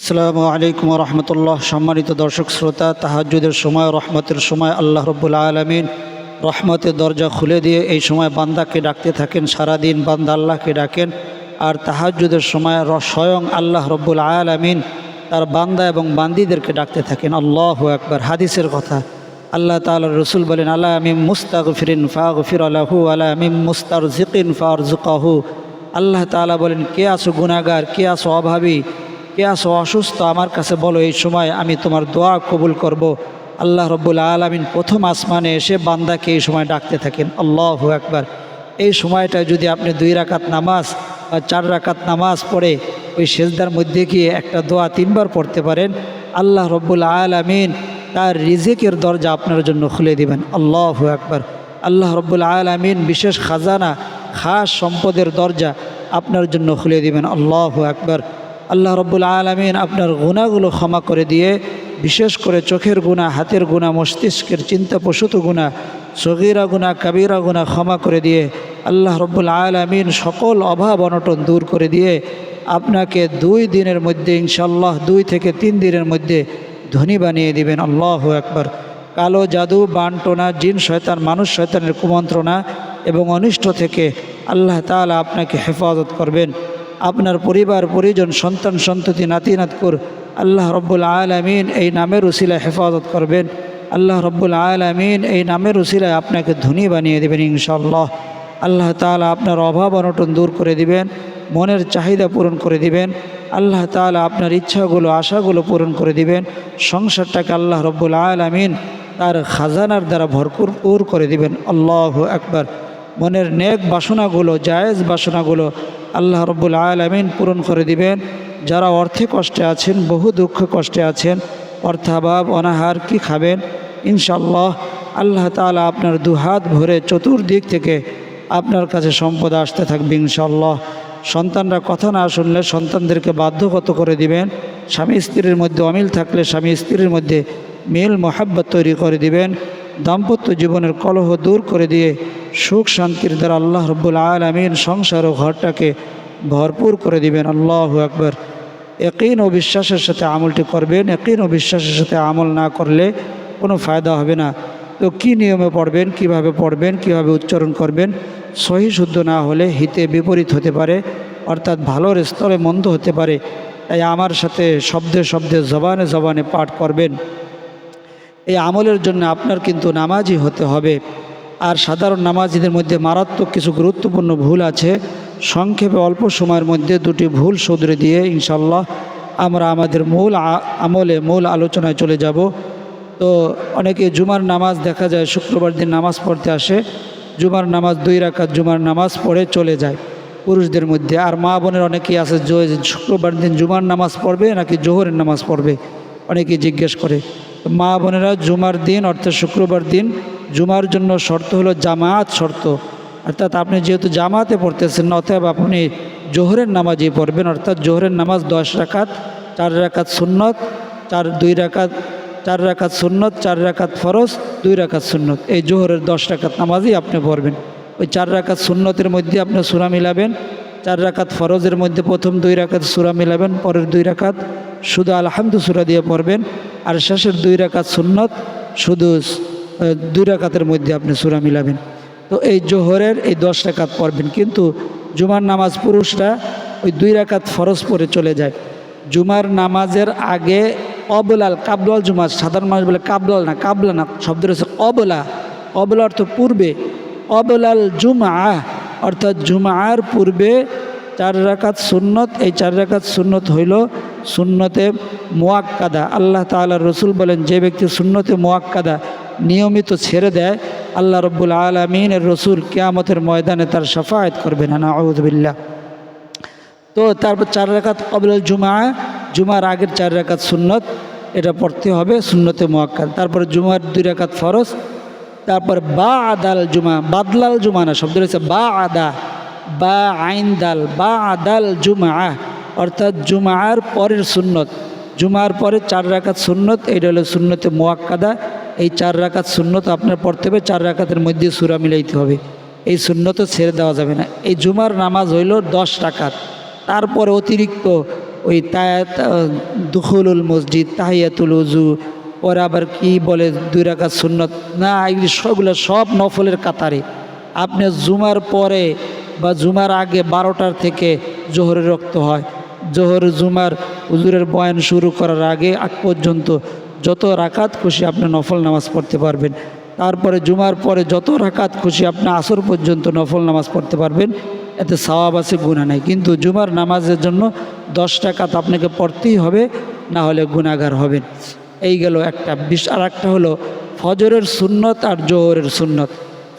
আসসালামু আলাইকুম রহমতুল্লাহ। সম্মানিত দর্শক শ্রোতা তাহাজুদের সময়, রহমতের সময় আল্লাহ রব্বুল আলমিন রহমতের দরজা খুলে দিয়ে এই সময় বান্দাকে ডাকতে থাকেন, সারাদিন বান্দা আল্লাহকে ডাকেন। আর তাহাজুদের সময় স্বয়ং আল্লাহ রব্বুল আলমিন তার বান্দা এবং বান্দিদেরকে ডাকতে থাকেন। আল্লাহ একবার হাদিসের কথা। আল্লাহ তাআলা রসুল বলেন আল্লাহ আমিম মুস্তাক ফিরিন ফাগ ফির আলাহু আল্লাহ আমিম মুস্তার জিকিন ফার জুকাহু আল্লাহ তাআলা বলেন, কে আসো গুনাগার কে আসো অভাবী? কে আছো অসুস্থ? আমার কাছে বলো, এই সময় আমি তোমার দোয়া কবুল করব। আল্লাহ রব্বুল আলমিন প্রথম আসমানে এসে বান্দাকে এই সময় ডাকতে থাকেন। আল্লাহ একবার এই সময়টায় যদি আপনি দুই রাকাত নামাজ বা চার রাকাত নামাজ পড়ে ওই সেজদার মধ্যে গিয়ে একটা দোয়া তিনবার পড়তে পারেন, আল্লাহ রব্বুল আলমিন তার রিজিকের দরজা আপনার জন্য খুলে দিবেন। আল্লাহ একবার আল্লাহ রব্বুল আলমিন বিশেষ খাজানা, খাস সম্পদের দরজা আপনার জন্য খুলে দিবেন। আল্লাহ একবার আল্লাহ রব্বুল আলমিন আপনার গুণাগুলো ক্ষমা করে দিয়ে, বিশেষ করে চোখের গুণা হাতের গুণা মস্তিষ্কের চিন্তা প্রসূত গুণা সগিরা গুণা কাবিরা গুণা ক্ষমা করে দিয়ে, আল্লাহ রব্বুল আলমিন সকল অভাব অনটন দূর করে দিয়ে, আপনাকে দুই দিনের মধ্যে ইনশাল্লাহ দুই থেকে তিন দিনের মধ্যে ধনী বানিয়ে দিবেন। আল্লাহ একবার কালো জাদু, বানটোনা, জিন শয়তান, মানুষ শয়তানের কুমন্ত্রণা এবং অনিষ্ট থেকে আল্লাহ তালা আপনাকে হেফাজত করবেন। আপনার পরিবার, পরিজন, সন্তান, সন্ততি, নাতি, নাতকুর, আল্লাহ রব্বুল আলমিন এই নামের উসিলায় হেফাজত করবেন। আল্লাহ রব্বুল আলমিন এই নামের উসিলায় আপনাকে ধনী বানিয়ে দেবেন ইনশাল্লাহ আল্লাহ তাআলা আপনার অভাব অনটন দূর করে দিবেন, মনের চাহিদা পূরণ করে দিবেন, আল্লাহ তাআলা আপনার ইচ্ছাগুলো, আশাগুলো পূরণ করে দিবেন, সংসারটাকে আল্লাহ রব্বুল আলমিন তার খাজানার দ্বারা ভরপুর পুর করে দিবেন। আল্লাহ একবার মনের নেক বাসনাগুলো, জায়েজ বাসনাগুলো আল্লাহ রব্বুল আলমিন পূরণ করে দিবেন। যারা অর্থে কষ্টে আছেন, বহু দুঃখ কষ্টে আছেন, অর্থাভাব অনাহার কি খাবেন? ইনশাল্লাহ আল্লাহ তাআলা আপনার দুহাত ভরে চতুর্দিক থেকে আপনার কাছে সম্পদ আসতে থাকবে ইনশাল্লাহ সন্তানরা কথা না শুনলে সন্তানদেরকে বাধ্যগত করে দিবেন। স্বামী স্ত্রীর মধ্যে অমিল থাকলে স্বামী স্ত্রীর মধ্যে মিল মোহাব্বত তৈরি করে দিবেন। দাম্পত্য জীবনের কলহ দূর করে দিয়ে সুখ শান্তির দ্বারা আল্লাহ রব্বুল আলমিন সংসার ও ঘরটাকে ভরপুর করে দিবেন। আল্লাহ একবার একইন ও বিশ্বাসের সাথে আমলটি করবেন একইন ও বিশ্বাসের সাথে আমল না করলে কোনো ফায়দা হবে না। তো কি নিয়মে পড়বেন, কীভাবে পড়বেন, কীভাবে উচ্চারণ করবেন? সহি শুদ্ধ না হলে হিতে বিপরীত হতে পারে, অর্থাৎ ভালোর স্তরে মন্দ হতে পারে। তাই আমার সাথে শব্দে শব্দে, জবানে জবানে পাঠ করবেন। এই আমলের জন্য আপনার কিন্তু নামাজি হতে হবে। আর সাধারণ নামাজিদের মধ্যে মারাত্মক কিছু গুরুত্বপূর্ণ ভুল আছে। সংক্ষেপে অল্প সময়ের মধ্যে দুটি ভুল শুধরে দিয়ে ইনশাল্লাহ আমরা আমাদের মূল আমলে মূল আলোচনায় চলে যাব। তো অনেকে জুমার নামাজ দেখা যায়, শুক্রবার দিন নামাজ পড়তে আসে। জুমার নামাজ দুই রাকাত জুমার নামাজ পড়ে চলে যায়। পুরুষদের মধ্যে আর মা বোনের অনেকেই আছে যে শুক্রবার দিন জুমার নামাজ পড়বে নাকি জোহরের নামাজ পড়বে? অনেকেই জিজ্ঞেস করে। মা বোনেরা জুমার দিন অর্থাৎ শুক্রবার দিন জুমার জন্য শর্ত হলো জামাত শর্ত। অর্থাৎ আপনি যেহেতু জামাতে পড়তেছেন, অতএব আপনি জোহরের নামাজই পড়বেন। অর্থাৎ জোহরের নামাজ দশ রাকাত, চার রাকাত সুন্নত, চার, দুই রাকাত, চার রাকাত সুন্নত, চার রাকাত ফরজ, দুই রাকাত সুন্নত। এই জোহরের দশ রাকাত নামাজই আপনি পড়বেন। ওই চার রাকাত সুন্নতের মধ্যে আপনি সুরা মিলাবেন, চার রাকাত ফরজের মধ্যে প্রথম দুই রাকাত সুরা মিলাবেন, পরের দুই রাকাত শুধু আলহামদু সুরা দিয়ে পড়বেন, আর শেষের দুই রাকাত সুন্নত, শুধু দুই রাকাতের মধ্যে আপনি সুরা মিলাবেন। তো এই জোহরের এই দশ রাকাত পড়বেন, কিন্তু জুমার নামাজ পুরুষরা ওই দুই রাকাত ফরজ পরে চলে যায়। জুমার নামাজের আগে অবলাল, কাবলাল জুমা সাধারণ মানুষ বলে কাবলাল না, কাবলা না শব্দ রয়েছে অবলা। অবলা অর্থ পূর্বে, অবলাল জুমা অর্থাৎ জুমার পূর্বে চার রাকাত সুন্নত, এই চার রাকাত সুন্নত হইল সুন্নতে মোয়াক্কাদা আল্লাহ তাআলা রসুল বলেন, যে ব্যক্তি সুন্নতে মোয়াক্কাদা নিয়মিত ছেড়ে দেয়, আল্লাহ রব্বুল আলমিনের রসুল কেয়ামতের ময়দানে তার সাফায়ত করবেন। না আউদবিল্লা তো তারপর চার রাকাত কবল জুমা জুমার আগের চার রাকাত সুন্নত, এটা পড়তে হবে সুন্নতে মোয়াক্কাদ। তারপরে জুমার দুই রাকাত ফরজ, তারপর বা আদাল জুমা বাদলাল জুমা না, শব্দ রয়েছে বা আদা বা আইন দাল বা আদাল জুমা অর্থাৎ জুমার পরের সুন্নত জুমার পরে চার রাকাত সুন্নত এটা হলো সুন্নতে মোয়াক্কাদা। এই চার রাকাত সুন্নত আপনার পড়তে হবে, চার রাকাতের মধ্যে সুরা মিলাইতে হবে। এই সুন্নত ছেড়ে দেওয়া যাবে না। এই জুমার নামাজ হইল দশ রাকাত। তারপরে অতিরিক্ত ওই তায়াত দুখুলুল মসজিদ, তাহিয়াতুল উজু ওরা আবার কি বলে দুই রাকাত সুন্নত? না, এগুলি সবগুলো সব নফলের কাতারে। আপনি জুমার পরে বা জুমার আগে বারোটার থেকে জোহরের রক্ত হয়। জোহর জুমার হুজুরের বয়ান শুরু করার আগে আগ পর্যন্ত যত রাকাত খুশি আপনি নফল নামাজ পড়তে পারবেন। তারপরে জুমার পরে যত রাকাত খুশি আপনি আসর পর্যন্ত নফল নামাজ পড়তে পারবেন। এতে সওয়াব আছে গুণা নেই। কিন্তু জুমার নামাজের জন্য দশ টাকাত আপনাকে পড়তেই হবে, না হলে গুণাগার হবেন। এই গেল একটা বিশ আর একটা হলো ফজরের সুন্নত আর জোহরের সুন্নত।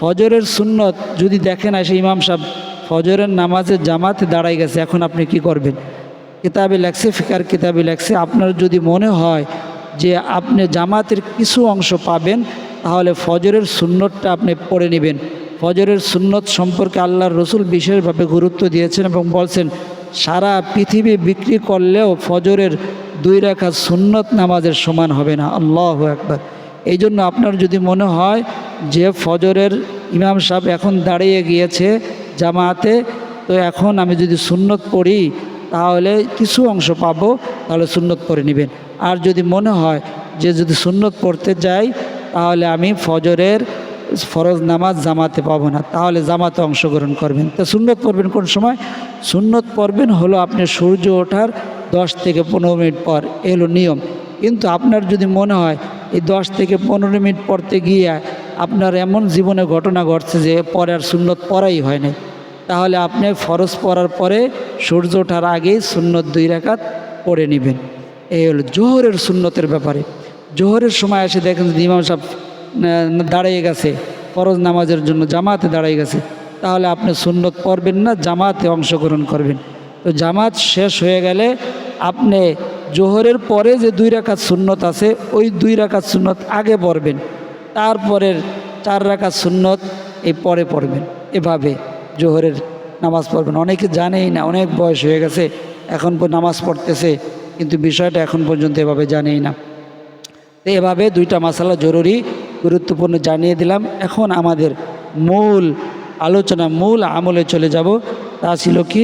ফজরের সুন্নত যদি দেখেন, আসে ইমাম সাহেব, ফজরের নামাজের জামাতে দাঁড়াই গেছে, এখন আপনি কি করবেন? কিতাবে লেখছে, ফিকার কিতাবে লেখছে। আপনার যদি মনে হয় যে আপনি জামাতের কিছু অংশ পাবেন, তাহলে ফজরের সুন্নতটা আপনি পড়ে নেবেন। ফজরের সুন্নত সম্পর্কে আল্লাহর রসুল বিশেষভাবে গুরুত্ব দিয়েছেন এবং বলছেন, সারা পৃথিবী বিক্রি করলেও ফজরের দুই রেখা সুন্নত নামাজের সমান হবে না। আল্লাহ একবার এই জন্য আপনার যদি মনে হয় যে ফজরের ইমাম সাহেব এখন দাঁড়িয়ে গিয়েছে জামাতে, তো এখন আমি যদি সুন্নত পড়ি তাহলে কিছু অংশ পাবো, তাহলে সুন্নত পড়ে নেবেন। আর যদি মনে হয় যে যদি সুন্নত পড়তে যাই, তাহলে আমি ফজরের ফরজ নামাজ জামাতে পাবো না, তাহলে জামাতে অংশগ্রহণ করবেন। তো সুন্নত পড়বেন কোন সময়? সুন্নত পড়বেন হলো আপনি সূর্য ওঠার দশ থেকে পনেরো মিনিট পর এ হলো নিয়ম। কিন্তু আপনার যদি মনে হয় এই দশ থেকে পনেরো মিনিট পড়তে গিয়ে আপনার এমন জীবনে ঘটনা ঘটছে যে পরে আর সুন্নত পড়াই হয় নাই। তাহলে আপনি ফরজ পড়ার পরে সূর্য ওঠার আগেই সুন্নত দুই রাকাত পড়ে নেবেন। এই হলো জোহরের সুন্নতের ব্যাপারে। জোহরের সময় এসে দেখেন ইমাম সাহেব দাঁড়িয়ে গেছে, ফরজ নামাজের জন্য জামাতে দাঁড়িয়ে গেছে, তাহলে আপনি সুন্নত পড়বেন না, জামাতে অংশগ্রহণ করবেন। তো জামাত শেষ হয়ে গেলে আপনি জোহরের পরে যে দুই রাকাত সুন্নত আছে, ওই দুই রাকাত সুন্নত আগে পড়বেন। তারপরের চার রাকাত সুন্নত এই পরে পড়বেন। এভাবে জোহরের নামাজ পড়বেন। অনেকে জানেই না, অনেক বয়স হয়ে গেছে, এখন নামাজ পড়তেছে, কিন্তু বিষয়টা এখন পর্যন্ত এভাবে জানেই না। তো এভাবে দুইটা মশালা জরুরি, গুরুত্বপূর্ণ জানিয়ে দিলাম। এখন আমাদের মূল আলোচনা, মূল আমলে চলে যাব। তা ছিল কি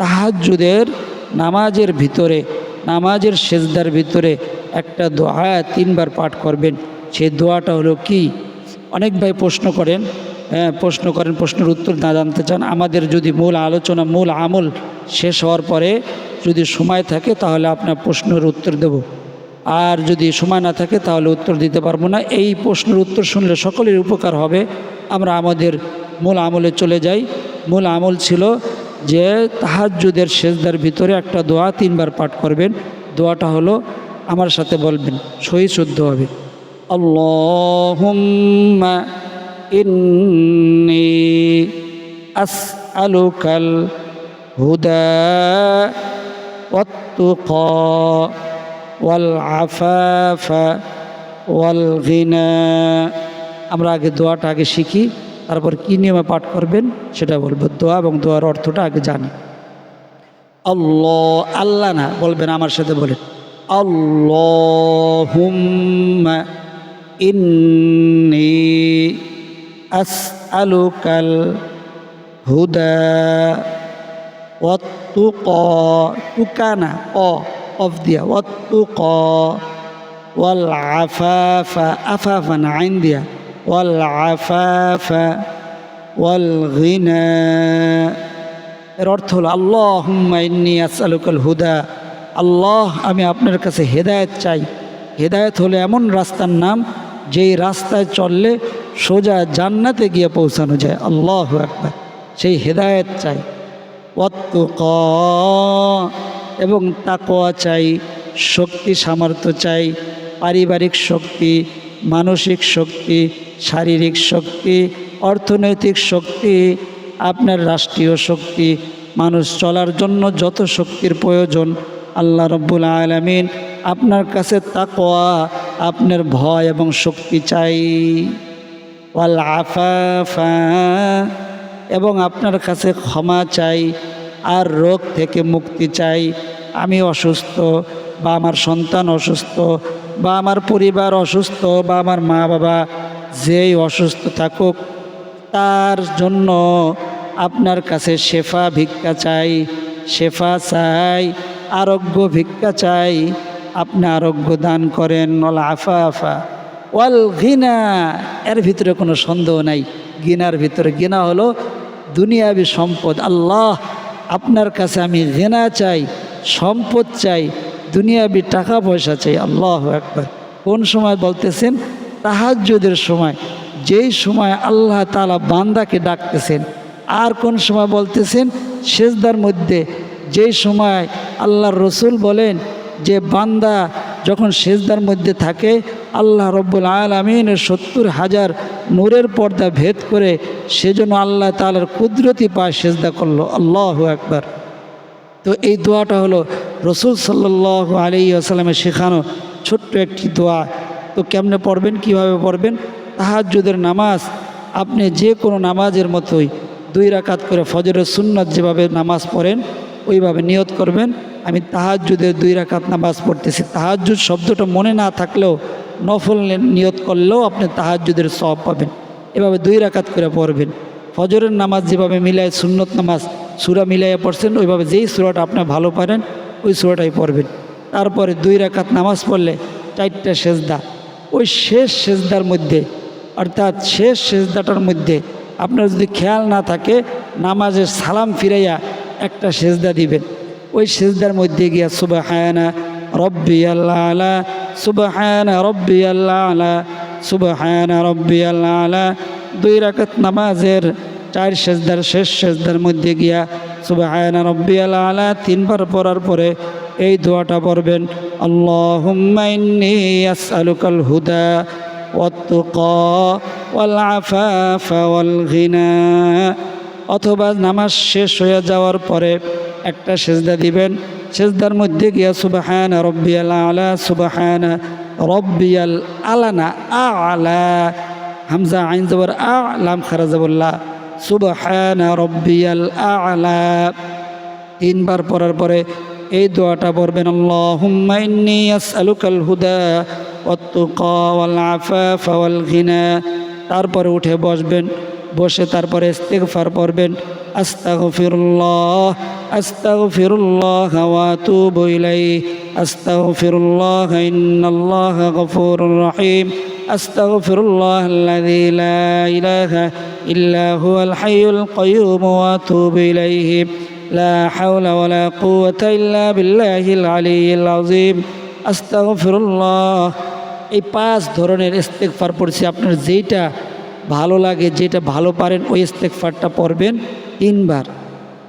তাহাজুদের নামাজের ভিতরে, নামাজের সেজদার ভিতরে একটা দোয়া তিনবার পাঠ করবেন। সেই দোয়াটা হলো কি? অনেক ভাই প্রশ্ন করেন প্রশ্ন করেন, প্রশ্নের উত্তর না জানতে চান। আমাদের যদি মূল আলোচনা, মূল আমল শেষ হওয়ার পরে যদি সময় থাকে, তাহলে আপনার প্রশ্নের উত্তর দেব। আর যদি সময় না থাকে, তাহলে উত্তর দিতে পারব না। এই প্রশ্নের উত্তর শুনলে সকলের উপকার হবে। আমরা আমাদের মূল আমলে চলে যাই। মূল আমল ছিল যে তাহাজ্জুদের শেষদার ভিতরে একটা দোয়া তিনবার পাঠ করবেন। দোয়াটা হলো, আমার সাথে বলবেন সহি শুদ্ধ হবে। আল্লাহুম্মা ইন্নি আসআলুকাল হুদা والتقى والعفاف والغنى আমরা আগে দোয়াটা আগে শিখি তারপর কী নিয়মে পাঠ করবেন সেটা বলবো দোয়া এবং দোয়ার অর্থটা আগে জানি আল্লাহ আল্লাহ না বলবেন আমার সাথে বলেন আল্লাহুম্মা ইন্নি আসআলুকাল হুদা والتقى تكانا অ অফ দিয়া والتقى والعفاف عفافا عين দিয়া والعفاف والغنى এর অর্থ হলো আল্লাহ ইন্নি আসআলুকাল হুদা আল্লাহ আমি আপনার কাছে হেদায়েত চাই হেদায়েত হলো এমন রাস্তার নাম যেই রাস্তায় চললে সোজা জান্নাতে গিয়ে পৌঁছানো যায়। আল্লাহ একবার সেই হেদায়েত চাই। অত্যুক এবং তাকোয়া চাই, শক্তি সামর্থ্য চাই, পারিবারিক শক্তি, মানসিক শক্তি, শারীরিক শক্তি, অর্থনৈতিক শক্তি, আপনার রাষ্ট্রীয় শক্তি, মানুষ চলার জন্য যত শক্তির প্রয়োজন, আল্লাহ রব্বুল আলমিন আপনার কাছে তাকোয়া আপনার ভয় এবং শক্তি চাই। ওয়াল আফাফা। এবং আপনার কাছে ক্ষমা চাই, আর রোগ থেকে মুক্তি চাই। আমি অসুস্থ, বা আমার সন্তান অসুস্থ, বা আমার পরিবার অসুস্থ, বা আমার মা বাবা যেই অসুস্থ থাকুক, তার জন্য আপনার কাছে শেফা ভিক্ষা চাই, শেফা চাই, আরোগ্য ভিক্ষা চাই। আপনি আরোগ্য দান করেন, ওয়াল আফা আফা ওয়াল ঘিনা। এর ভিতরে কোনো সন্দেহ নাই। গিনার ভিতরে গিনা হলো দুনিয়াবি সম্পদ। আল্লাহ, আপনার কাছে আমি ঘেনা চাই, সম্পদ চাই, দুনিয়াবি টাকা পয়সা চাই। আল্লাহ একবার কোন সময় বলতেছেন? তাহাজ্জুদের সময়। যেই সময় আল্লাহ তালা বান্দাকে ডাকতেছেন। আর কোন সময় বলতেছেন? সেজদার মধ্যে। যেই সময় আল্লাহর রসুল বলেন যে, বান্দা যখন সেজদার মধ্যে থাকে আল্লাহ রব্বুল আলমিনের সত্তর হাজার নূরের পর্দা ভেদ করে সেজন্য আল্লাহ তালার কুদরতি পায় সেজদা করল। আল্লাহ একবার তো এই দোয়াটা হলো রসুল সাল্লাহ আলী আসালামের শেখানো ছোট্ট একটি দোয়া। তো কেমনে পড়বেন, কীভাবে পড়বেন? তাহাজ্জুদের নামাজ, আপনি যে কোনো নামাজের মতোই দুই রাকাত করে ফজরের সুন্নত যেভাবে নামাজ পড়েন, ওইভাবে নিয়ত করবেন। আমি তাহাজ্জুদের দুই রাকাত নামাজ পড়তেছি। তাহাজ্জুদ শব্দটা মনে না থাকলেও নফল নিয়ত করলেও আপনি তাহাজ্জুদের সব পাবেন। এভাবে দুই রাকাত করে পড়বেন। ফজরের নামাজ যেভাবে মিলায় সুন্নত নামাজ, সুরা মিলাইয়া পড়ছেন, ওইভাবে যেই সুরাটা আপনি ভালো পারেন, ওই সুরাটাই পড়বেন। তারপরে দুই রাকাত নামাজ পড়লে চারটা সেজদা। ওই শেষ সেজদার মধ্যে, অর্থাৎ শেষ সেজদাটার মধ্যে আপনার যদি খেয়াল না থাকে, নামাজের সালাম ফিরাইয়া একটা সেজদা দিবেন। ওই সেজদার মধ্যে গিয়া সুবাহ হায়ানা রব্বি আল্লাহ আলা সুবাহ হায়ানা রব্বি আল্লাহ আলা সুবাহ হায়ানা রব্বি আল্লাহ দুই রাকাত নামাজের চার সেজদার শেষ সেজদার মধ্যে গিয়া সুবাহায়না রব্বি আলা আলা তিনবার পড়ার পরে এই দোয়াটা পড়বেন, আল্লাহুম্মা ইন্নী আসআলুকাল হুদা ওয়াত্তুকা ওয়াল আফাফা ওয়াল ঘিনা অথবা নামাজ শেষ হয়ে যাওয়ার পরে একটা সেজদা দিবেন সেজদার মধ্যে গিয়া, সুবাহানা রব্বিয়াল আলা, সুবাহানা রব্বিয়াল আলানা, আলা। হামজা আইন জবর আ, লাম খারা জবল্লা সুবহানা রব্বিয়াল আলা। তিনবার পড়ার পরে এই দোয়াটা পড়বেন, আল্লাহুম্মা ইন্নী আসআলুকাল হুদা ওয়াত্তুকা ওয়াল আফাফা ওয়াল ঘিনা তারপরে উঠে বসবেন বসে তারপরে ইস্তেকফার পড়বেন। আস্তাহ ফিরুল্লাহ আস্তাহ ফিরুল্লাহ হাওয়া তু বইলাই আস্তাহ ফিরুল্লাহ ইন্নাল্লাহ গফুর রহিম। أستغفر الله الذي لا إله إلا هو الحي القيوم وأتوب إليه لا حول ولا قوة إلا بالله العلي العظيم أستغفر الله এই পাঁচ ধরনের ইস্তেগফার পড়ছি। আপনার যেইটা ভালো লাগে, যেটা ভালো পারেন, ওই ইস্তেকফারটা পড়বেন তিনবার।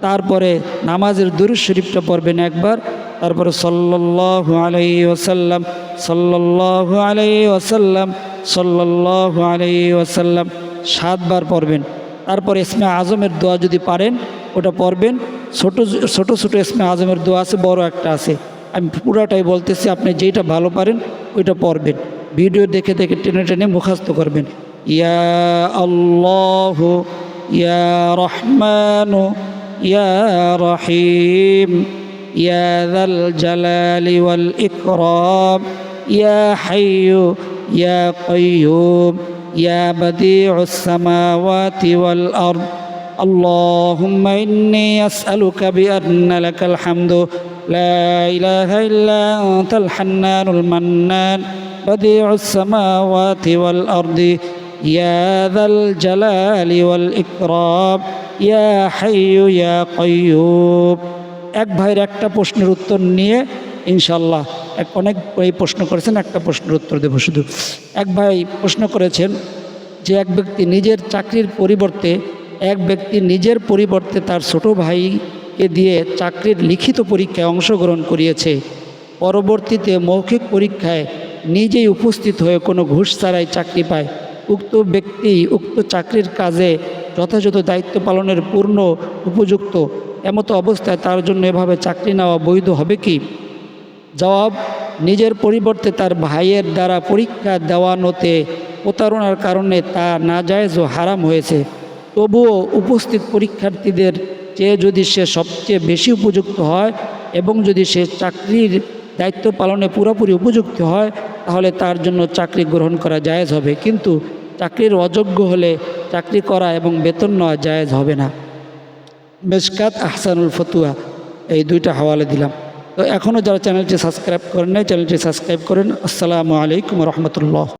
তারপরে নামাজের দুরুদ শরীফটা পড়বেন একবার। তারপরে সল্লাল্লাহু আলাইহি ওসাল্লাম সল্লাল্লাহু আলাইহি ওয়াসাল্লাম, সল্লাল্লাহু আলাইহি ওয়াসাল্লাম সাতবার পড়বেন। তারপরে ইসমে আজমের দোয়া যদি পারেন, ওটা পড়বেন। ছোট ছোট ছোট ইসমে আজমের দোয়া আছে, বড় একটা আছে। আমি পুরাটাই বলতেছি, আপনি যেটা ভালো পারেন, ওইটা পড়বেন। ভিডিও দেখে দেখে টেনে টেনে মুখাস্ত করবেন। يا الله يا رحمن يا رحيم يا ذا الجلال والإكرام يا حي يا قيوم يا بديع السماوات والأرض. اللهم إني أسألك بأن لك الحمد. لا إله إلا أنت الحنان المنان بديع السماوات والأرض. يا ذا الجلال والإكرام يا حي يا قيوم এক ভাইয়ের একটা প্রশ্নের উত্তর নিয়ে ইনশাল্লাহ এক অনেক এই প্রশ্ন করেছেন একটা প্রশ্নের উত্তর দেবো শুধু এক ভাই প্রশ্ন করেছেন যে এক ব্যক্তি নিজের চাকরির পরিবর্তে এক ব্যক্তি নিজের পরিবর্তে তার ছোট ভাইকে দিয়ে চাকরির লিখিত পরীক্ষায় অংশগ্রহণ করিয়েছে পরবর্তীতে মৌখিক পরীক্ষায় নিজেই উপস্থিত হয়ে কোনো ঘুষ ছাড়াই চাকরি পায় উক্ত ব্যক্তি উক্ত চাকরির কাজে যথাযথ দায়িত্ব পালনের পূর্ণ উপযুক্ত। এমতো অবস্থায় তার জন্য এভাবে চাকরি নেওয়া বৈধ হবে কি? জবাব, নিজের পরিবর্তে তার ভাইয়ের দ্বারা পরীক্ষা দেওয়ানোতে প্রতারণার কারণে তা নাজায়জ ও হারাম হয়েছে। তবুও উপস্থিত পরীক্ষার্থীদের চেয়ে যদি সে সবচেয়ে বেশি উপযুক্ত হয় এবং যদি সে চাকরির দায়িত্ব পালনে পুরোপুরি উপযুক্ত হয়, তাহলে তার জন্য চাকরি গ্রহণ করা জায়েজ হবে। কিন্তু চাকরির অযোগ্য হলে চাকরি করা এবং বেতন নেওয়া জায়েজ হবে না। মেশকাত আহসানুল ফতুয়া, এই দুইটা হাওয়ালে দিলাম। তো এখনও যারা চ্যানেলটি সাবস্ক্রাইব করেন নাই, চ্যানেলটি সাবস্ক্রাইব করেন। আসসালামু আলাইকুম রহমতুল্লাহ।